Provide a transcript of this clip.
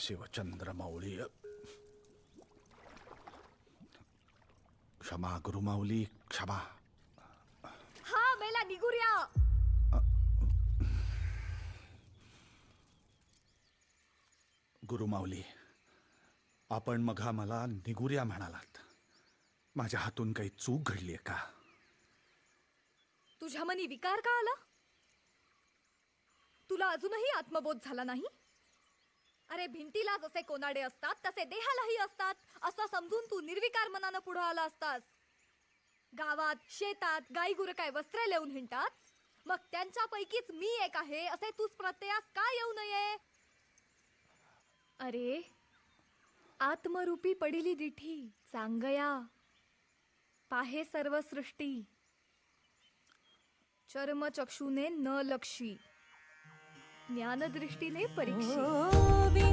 शिवचंद्र माऊली क्षमा गुरुमाऊली क्षमा। हा मेला निगुऱ्या गुरुमाऊली आपण मघा मला निगुऱ्या म्हणालात. माझ्या हातून काही चूक घडलीये का? तुझ्या मनी विकार का आला? तुला अजूनही आत्मबोध झाला नाही? अरे भिंतीला जसे कोनाडे असतात तसे देहालाही असतात. असं समजून तू निर्विकार मनानं पुढं आला असतास. गावात शेतात गाई गुरं काय वस्त्र लिहून हिंडतात? मग त्यांच्यापैकीच मी एक आहे असे तूच प्रत्ययास का येऊ नये? अरे आत्मरूपी पडिली दिठी चांगया पाहे सर्व सृष्टी चर्मचक्षुने न लक्षी. ಜ್ಞಾನದೃಷ್ಟಿನೇ ಪರೀಕ್ಷೆ